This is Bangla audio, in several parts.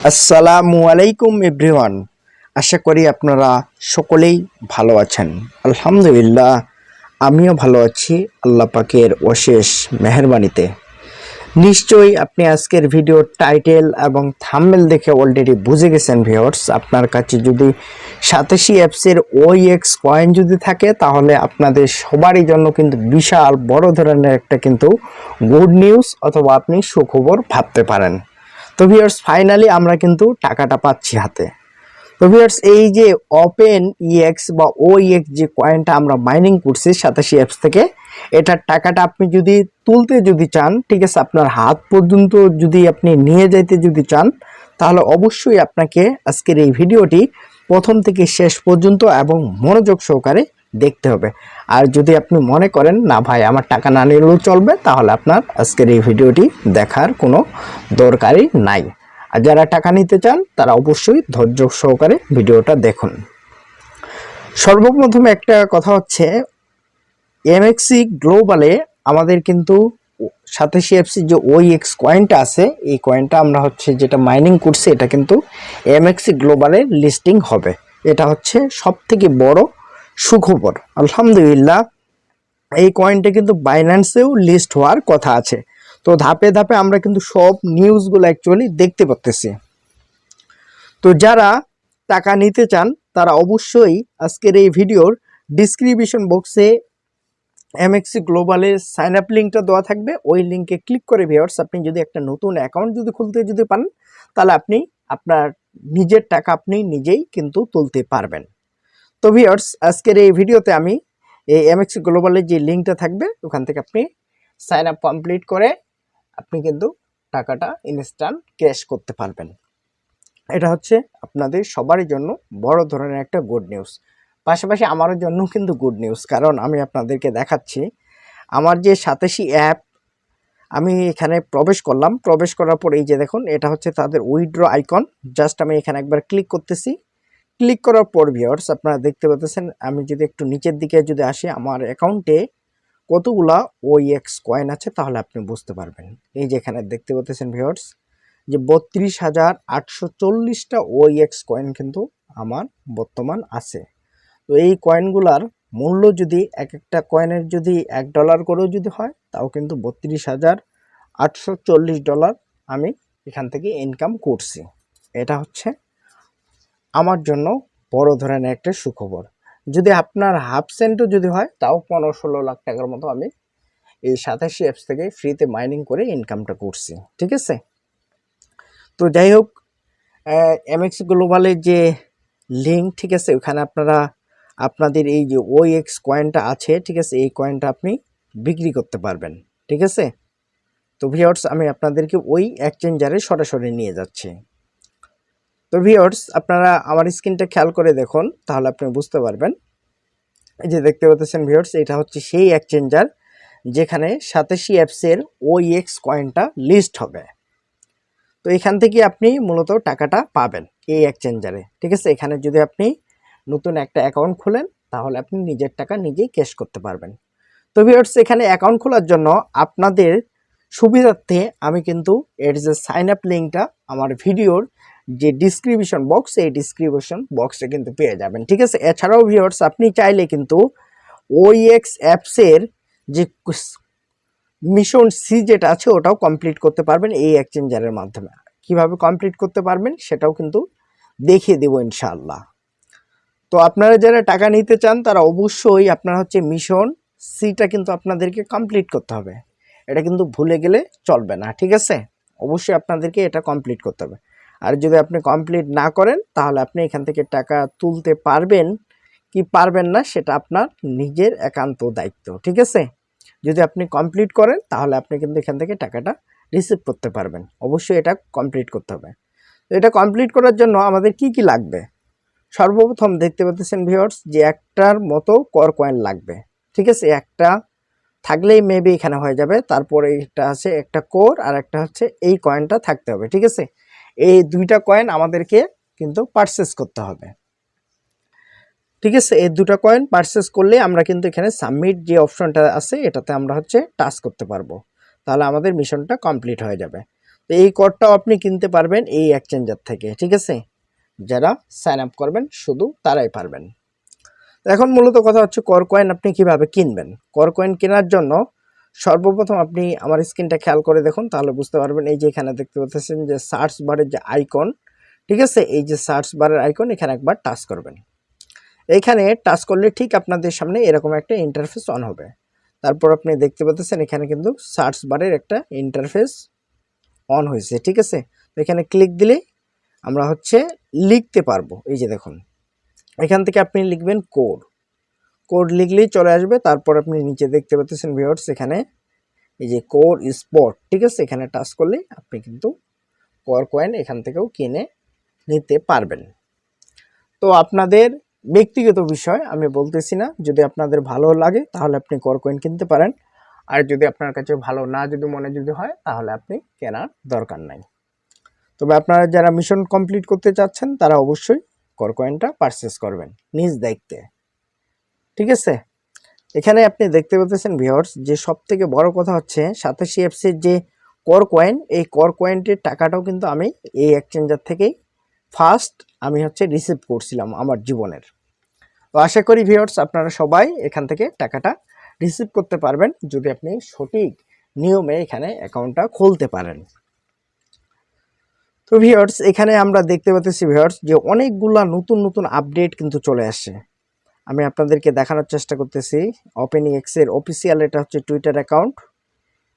আসসালামু আলাইকুম এভরিওয়ান। আশা করি আপনারা সকলেই ভালো আছেন। আলহামদুলিল্লাহ, আমিও ভালো আছি আল্লাহ পাকের অশেষ মেহরবানিতে। নিশ্চয়ই আপনি আজকের ভিডিওর টাইটেল এবং থাম্বনেল দেখে অলরেডি বুঝে গেছেন ভিউয়ার্স আপনার কাছে যদি সাতাশি অ্যাপসের ওই এক্স কয়েন যদি থাকে, তাহলে আপনাদের সবারই জন্য কিন্তু বিশাল বড় ধরনের একটা কিন্তু গুড নিউজ অথবা আপনি সুখবর ভাবতে পারেন। তো ভিউয়ার্স ফাইনালি আমরা কিন্তু টাকাটা পাচ্ছি হাতে। তো ভিউয়ার্স এই যে ওপেন ইএক্স বা ও ইএক্স যে কয়েনটা আমরা মাইনিং করছি সাতাশি অ্যাপস থেকে, এটার টাকাটা আপনি যদি তুলতে যদি চান, ঠিক আছে, আপনার হাত পর্যন্ত যদি আপনি নিয়ে যাইতে যদি চান, তাহলে অবশ্যই আপনাকে আজকের এই ভিডিওটি প্রথম থেকে শেষ পর্যন্ত এবং মনোযোগ সহকারে দেখতে হবে। আর যদি আপনি মনে করেন, না ভাই, আমার টাকা না নিলেও চলবে, তাহলে আপনার আজকের এই ভিডিওটি দেখার কোনো দরকারই নাই। আর যারা টাকা নিতে চান, তারা অবশ্যই ধৈর্য সহকারে ভিডিওটা দেখুন। সর্বপ্রথম একটা কথা হচ্ছে এমএক্সি গ্লোবালে আমাদের কিন্তু সাতাশি এফসি যে ওই এক্স কয়েনটা আছে, এই কয়েনটা আমরা হচ্ছে যেটা মাইনিং করছি, এটা কিন্তু এমএক্সি গ্লোবালে লিস্টিং হবে। এটা হচ্ছে সব থেকে বড় সুখবর। আলহামদুলিল্লাহ, এই কয়েনটা কিন্তু বাইন্যান্সেও লিস্ট হওয়ার কথা আছে। তো ধাপে ধাপে আমরা কিন্তু সব নিউজগুলো অ্যাকচুয়ালি দেখতে পাচ্তেছি তো যারা টাকা নিতে চান, তারা অবশ্যই আজকের এই ভিডিওর ডিসক্রিপশন বক্সে এমএক্সি গ্লোবালের সাইন আপ লিঙ্কটা দেওয়া থাকবে। ওই লিঙ্কে ক্লিক করে ভিওর্স আপনি যদি একটা নতুন অ্যাকাউন্ট যদি খুলতে যদি পান তাহলে আপনি আপনার নিজের টাকা আপনি নিজেই কিন্তু তুলতে পারবেন। তো ভিওর্স আজকের এই ভিডিওতে আমি এই এমএক্সি গ্লোবালের যে লিঙ্কটা থাকবে, ওখান থেকে আপনি সাইন আপ কমপ্লিট করে আপনি কিন্তু টাকাটা ইনস্ট্যান্ট ক্যাশ করতে পারবেন। এটা হচ্ছে আপনাদের সবারই জন্য বড় ধরনের একটা গুড নিউজ পাশাপাশি আমারও জন্য কিন্তু গুড নিউজ কারণ আমি আপনাদেরকে দেখাচ্ছি, আমার যে সাতাশি অ্যাপ আমি এখানে প্রবেশ করলাম। প্রবেশ করার পর এই যে দেখুন, এটা হচ্ছে তাদের উইড্রো আইকন জাস্ট আমি এখানে একবার ক্লিক করতেছি। ক্লিক করার পর ভিওর্স আপনারা দেখতে পাচ্ছেন, আমি যদি একটু নিচের দিকে যদি আসি, আমার অ্যাকাউন্টে কতগুলা ওইএক্স কয়েন আছে, তাহলে আপনি বুঝতে পারবেন। এই যে এখানে দেখতে পাচ্ছেন ভিওর্স যে বত্রিশ হাজার আটশো চল্লিশটা ওইএক্স কয়েন কিন্তু আমার বর্তমান আছে। তো এই কয়েনগুলার মূল্য যদি এক একটা কয়েনের যদি এক ডলার করেও যদি হয়, তাও কিন্তু বত্রিশ হাজার আটশো চল্লিশ ডলার আমি এখান থেকে ইনকাম করছি। এটা হচ্ছে আমার জন্য বড় ধরনের একটা সুখবর। যদি আপনার হাফ সেন্টও যদি হয়, তাও পনেরো ষোলো লাখ টাকার মতো আমি এই সাতাশি অ্যাপস থেকে ফ্রিতে মাইনিং করে ইনকামটা করছি, ঠিক আছে? তো যাই হোক এমএক্স গ্লোবালের যে লিঙ্ক ঠিক আছে? ওখানে আপনারা, আপনাদের এই যে ওই এক্স কয়েনটা আছে, ঠিক আছে? এই কয়েনটা আপনি বিক্রি করতে পারবেন, ঠিক আছে? তো ভিওর্স আমি আপনাদেরকে ওই এক্সচেঞ্জারে সরাসরি নিয়ে যাচ্ছি। তো ভিওর্স আপনারা আমার স্ক্রিনটা খেয়াল করে দেখুন, তাহলে আপনি বুঝতে পারবেন। এই যে দেখতে পাচ্ছেন ভিওর্স এটা হচ্ছে সেই এক্সচেঞ্জার যেখানে সাতাশি অ্যাপসের ওই এক্স কয়েনটা লিস্ট হবে। তো এখান থেকে আপনি মূলত টাকাটা পাবেন এই এক্সচেঞ্জারে ঠিক আছে? এখানে যদি আপনি নতুন একটা অ্যাকাউন্ট খোলেন, তাহলে আপনি নিজের টাকা নিজেই ক্যাশ করতে পারবেন। তো ভিওর্স এখানে অ্যাকাউন্ট খোলার জন্য আপনাদের সুবিধার্থে আমি কিন্তু এর যে সাইন আপ লিঙ্কটা আমার ভিডিওর যে ডিসক্রিপশন বক্স এই ডিসক্রিপশন বক্সে কিন্তু পেয়ে যাবেন, ঠিক আছে? এছাড়াও ভিওর্স আপনি চাইলে কিন্তু ওইএক্স অ্যাপসের যে মিশন সি যেটা আছে, ওটাও কমপ্লিট করতে পারবেন এই এক্সচেঞ্জারের মাধ্যমে। কীভাবে কমপ্লিট করতে পারবেন, সেটাও কিন্তু দেখিয়ে দেবো ইনশাআল্লাহ। তো আপনারা যারা টাকা নিতে চান, তারা অবশ্যই আপনারা হচ্ছে মিশন সিটা কিন্তু আপনাদেরকে কমপ্লিট করতে হবে। এটা কিন্তু ভুলে গেলে চলবে না, ঠিক আছে? অবশ্যই আপনাদেরকে এটা কমপ্লিট করতে হবে। আর যদি আপনি কমপ্লিট না করেন, তাহলে আপনি এখান থেকে টাকা তুলতে পারবেন কি পারবেন না, সেটা আপনার নিজের একান্ত দায়িত্ব, ঠিক আছে? যদি আপনি কমপ্লিট করেন, তাহলে আপনি কিন্তু এখান থেকে টাকাটা রিসিভ করতে পারবেন। অবশ্যই এটা কমপ্লিট করতে হবে। তো এটা কমপ্লিট করার জন্য আমাদের কি কি লাগবে? সর্বপ্রথম দেখতে পাচ্ছেন ভিওর্স যে একটার মতো কর কয়েন লাগবে, ঠিক আছে? একটা থাকলেই মেবি এখানে হয়ে যাবে, তারপরে এটা আছে একটা কোর আর একটা হচ্ছে এই কয়েনটা থাকতে হবে, ঠিক আছে? এই দুইটা কয়েন আমাদেরকে কিন্তু পারচেস করতে হবে। ঠিক আছে? এই দুটো কয়েন পারচেস করলে আমরা কিন্তু এখানে সাবমিট যে অপশনটা আছে, এটাতে আমরা হচ্ছে টাচ করতে পারব। তাহলে আমাদের মিশনটা কমপ্লিট হয়ে যাবে। তো এই কোডটাও আপনি কিনতে পারবেন এই এক্সচেঞ্জার থেকে, ঠিক আছে? যারা সাইন আপ করবেন, শুধু তারাই পারবেন। এখন মূলত কথা হচ্ছে কর কয়েন আপনি কীভাবে কিনবেন? কর কয়েন কেনার জন্য সর্বপ্রথম আপনি আমার স্ক্রিনটা খেয়াল করে দেখুন, তাহলে বুঝতে পারবেন এই যে এখানে দেখতে পাচ্ছেন যে সার্চ বারের যে আইকন ঠিক আছে? এই যে সার্চ বারের আইকন এখানে একবার টাচ করবেন। এইখানে টাচ করলে ঠিক আপনাদের সামনে এরকম একটা ইন্টারফেস অন হবে। তারপর আপনি দেখতে পাচ্ছেন এখানে কিন্তু সার্চ বারের একটা ইন্টারফেস অন হয়েছে, ঠিক আছে? তো এখানে ক্লিক দিলে আমরা হচ্ছে লিখতে পারব, এই যে দেখুন। এখান থেকে আপনি লিখবেন কোড কোড লিখলেই চলে আসবে। তারপর আপনি নিচে দেখতে পাচ্ছেন ভিউয়ার্স এখানে এই যে কোর স্পট ঠিক আছে? এখানে টাচ করলে আপনি কিন্তু কর কয়েন এখান থেকেও কিনে নিতে পারবেন। তো আপনাদের ব্যক্তিগত বিষয় আমি বলতেছি না, যদি আপনাদের ভালো লাগে তাহলে আপনি কর কয়েন কিনতে পারেন। আর যদি আপনার কাছে ভালো না, যদি মনে যদি হয়, তাহলে আপনি কেনার দরকার নাই। তবে আপনারা যারা মিশন কমপ্লিট করতে চাচ্ছেন, তারা অবশ্যই কর কয়েনটা পারচেস করবেন, নিজ দায়িত্বে। ঠিক আছে? এখানে আপনি দেখতে পাচ্ছেন ভিওর্স যে সব থেকে বড় কথা হচ্ছে সাতাশি এফসির যে কর কয়েন এই কর কয়েনটির টাকাটাও কিন্তু আমি এই এক্সচেঞ্জার থেকেই ফার্স্ট আমি হচ্ছে রিসিভ করছিলাম আমার জীবনের। তো আশা করি ভিওর্স আপনারা সবাই এখান থেকে টাকাটা রিসিভ করতে পারবেন যদি আপনি সঠিক নিয়মে এখানে অ্যাকাউন্টটা খুলতে পারেন। তো ভিওর্স এখানে আমরা দেখতে পাচ্ছি ভিওর্স যে অনেকগুলা নতুন নতুন আপডেট কিন্তু চলে আসছে। আমি আপনাদেরকে দেখানোর চেষ্টা করতেছি। ওপেনিং এক্সের অফিসিয়াল এটা হচ্ছে টুইটার অ্যাকাউন্ট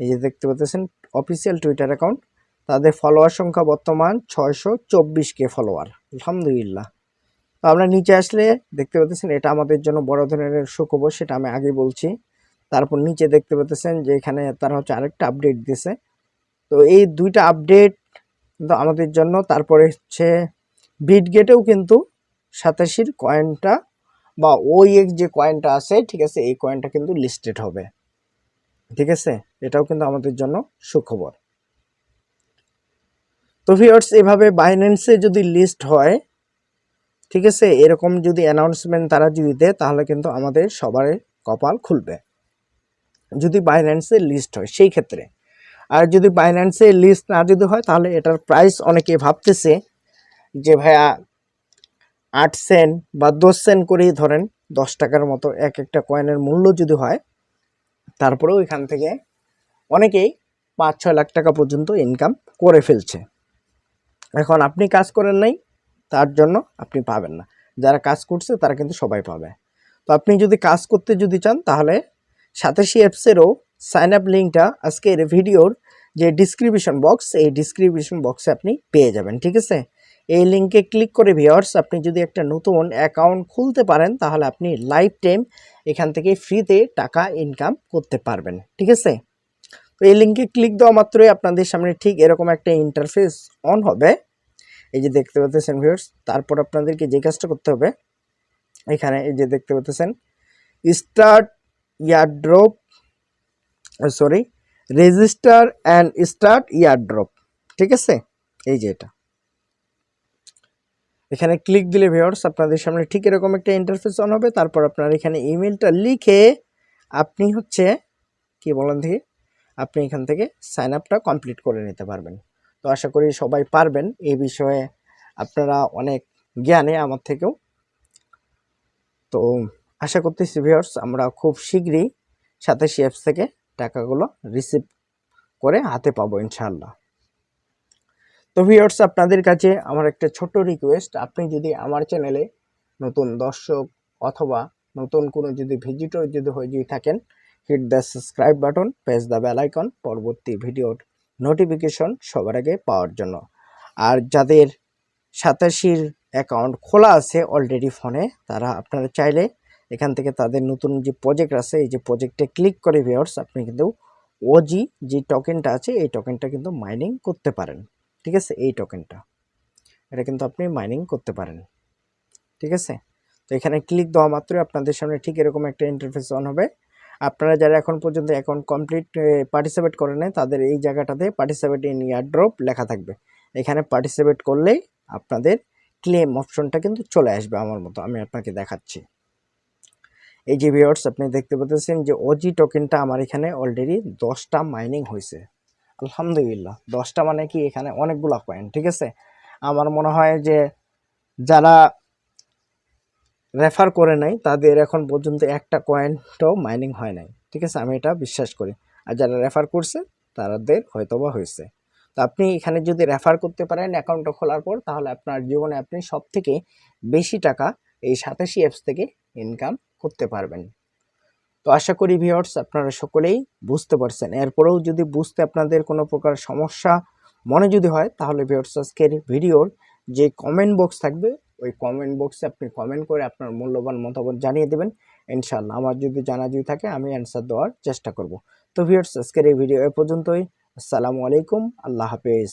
এই যে দেখতে পাচ্ছেন অফিসিয়াল টুইটার অ্যাকাউন্ট তাদের ফলোয়ার সংখ্যা বর্তমান ছয়শো চব্বিশ কে ফলোয়ার আলহামদুলিল্লাহ। তো আমরা নিচে আসলে দেখতে পাচ্ছেন, এটা আমাদের জন্য বড় ধরনের সুখবর, সেটা আমি আগে বলছি। তারপর নিচে দেখতে পাচ্ছেন যে এখানে তারা হচ্ছে আরেকটা আপডেট দিছে। তো এই দুইটা আপডেট কিন্তু আমাদের জন্য, তারপরে হচ্ছে বিট গেটেও কিন্তু সাতাশির কয়েনটা বা ওই এক্স যে কয়েনটা আছে, ঠিক আছে, এই কয়েনটা কিন্তু লিস্টেড হবে। ঠিক আছে? এটাও কিন্তু আমাদের জন্য সুখবর। তো ভিওর্স এভাবে বাইন্যান্সে যদি লিস্ট হয়, ঠিক আছে, এরকম যদি অ্যানাউন্সমেন্ট তারা যদি দেয়, তাহলে কিন্তু আমাদের সবার কপাল খুলবে। যদি বাইন্যান্সে লিস্ট হয়, সেই ক্ষেত্রে। আর যদি বাইন্যান্সে লিস্ট না যদি হয়, তাহলে এটার প্রাইস অনেকে ভাবতেছে যে, ভাইয়া আট সেন্ট বা দশ সেন্ট করেই ধরেন দশ টাকার মতো এক একটা কয়েনের মূল্য যদি হয়, তারপরেও এখান থেকে অনেকেই পাঁচ, ছয় লাখ টাকা পর্যন্ত ইনকাম করে ফেলছে। এখন আপনি কাজ করেন নাই, তার জন্য আপনি পাবেন না। যারা কাজ করছে, তারা কিন্তু সবাই পাবে। তো আপনি যদি কাজ করতে যদি চান, তাহলে সাতাশি অ্যাপসেরও সাইন আপ লিঙ্কটা আজকের ভিডিওর যে ডিসক্রিপশন বক্স এই ডিসক্রিপশন বক্সে আপনি পেয়ে যাবেন, ঠিক আছে? এই লিঙ্কে ক্লিক করে ভিওয়ার্স আপনি যদি একটা নতুন অ্যাকাউন্ট খুলতে পারেন, তাহলে আপনি লাইফ টাইম এখান থেকে ফ্রিতে টাকা ইনকাম করতে পারবেন, ঠিক আছে? তো এই লিঙ্কে ক্লিক দেওয়া মাত্রই আপনাদের সামনে ঠিক এরকম একটা ইন্টারফেস অন হবে। এই যে দেখতে পাচ্ছেন ভিউয়ার্স, তারপর আপনাদেরকে যে কাজটা করতে হবে, এখানে এই যে দেখতে পাচ্ছেন start airdrop sorry register and start airdrop ঠিক আছে? এই যে এটা। এখানে ক্লিক দিলে ভিউয়ার্স আপনাদের সামনে ঠিক এরকম একটা ইন্টারফেস অন হবে। তারপর আপনার এখানে ইমেলটা লিখে আপনি হচ্ছে, কি বলেন দেখি, আপনি এখান থেকে সাইন আপটা কমপ্লিট করে নিতে পারবেন। তো আশা করি সবাই পারবেন। এই বিষয়ে আপনারা অনেক জ্ঞানে আমার থেকেও। তো আশা করতেছি ভিওর্স আমরা খুব শীঘ্রই সাতাশি অ্যাপস থেকে টাকাগুলো রিসিভ করে হাতে পাবো ইনশাআল্লাহ। তো ভিউয়ার্স আপনাদের কাছে আমার একটা ছোট্ট রিকোয়েস্ট আপনি যদি আমার চ্যানেলে নতুন দর্শক অথবা নতুন কোনো যদি ভিজিটর যদি হয়ে যদি থাকেন hit the subscribe button press the bell icon পরবর্তী ভিডিওর নোটিফিকেশন সবার আগে পাওয়ার জন্য। আর যাদের সাতাশির অ্যাকাউন্ট খোলা আছে অলরেডি ফোনে তারা আপনারা চাইলে এখান থেকে তাদের নতুন যে প্রজেক্ট আছে, এই যে প্রজেক্টে ক্লিক করে ভিওর্স আপনি কিন্তু ওজি যে টোকেনটা আছে, এই টোকেনটা কিন্তু মাইনিং করতে পারেন। ঠিক আছে? এই টোকেনটা এটা কিন্তু আপনি মাইনিং করতে পারেন। ঠিক আছে? তো এখানে ক্লিক দেওয়া মাত্রই আপনাদের সামনে ঠিক এরকম একটা ইন্টারফেস অন হবে। আপনারা যারা এখন পর্যন্ত অ্যাকাউন্ট কমপ্লিট পার্টিসিপেট করে নেয় তাদের এই জায়গাটাতে পার্টিসিপেট ইন ইয়ারড্রপ লেখা থাকবে। এখানে পার্টিসিপেট করলেই আপনাদের ক্লেম অপশনটা কিন্তু চলে আসবে আমার মতো। আমি আপনাকে দেখাচ্ছি। এই যে ভিওর্স আপনি দেখতে পাচ্ছেন যে ওজি টোকেনটা আমার এখানে অলরেডি দশটা মাইনিং হয়েছে। আলহামদুলিল্লাহ, দশটা মানে কি এখানে অনেকগুলো কয়েন ঠিক আছে? আমার মনে হয় যে যারা রেফার করে নাই, তাদের এখন পর্যন্ত একটা কয়েনটাও মাইনিং হয় নাই, ঠিক আছে? আমি এটা বিশ্বাস করি। আর যারা রেফার করছে তাদের হয়তোবা হয়েছে। তো আপনি এখানে যদি রেফার করতে পারেন অ্যাকাউন্টটা খোলার পর, তাহলে আপনার জীবনে আপনি সব থেকে বেশি টাকা এই সাতাশি অ্যাপস থেকে ইনকাম করতে পারবেন। তো আশা করি ভিওর্স আপনারা সকলেই বুঝতে পারছেন। এরপরেও যদি বুঝতে আপনাদের কোনো প্রকার সমস্যা মনে যদি হয়, তাহলে ভিওর্স আজকের ভিডিওর যে কমেন্ট বক্স থাকবে, ওই কমেন্ট বক্সে আপনি কমেন্ট করে আপনার মূল্যবান মতামত জানিয়ে দেবেন। ইনশাল্লাহ আমার যদি জানা যদি থাকে, আমি অ্যান্সার দেওয়ার চেষ্টা করব। তো ভিওর্স আজকের এই ভিডিও এ পর্যন্তই। আসসালামু আলাইকুম, আল্লাহ হাফেজ।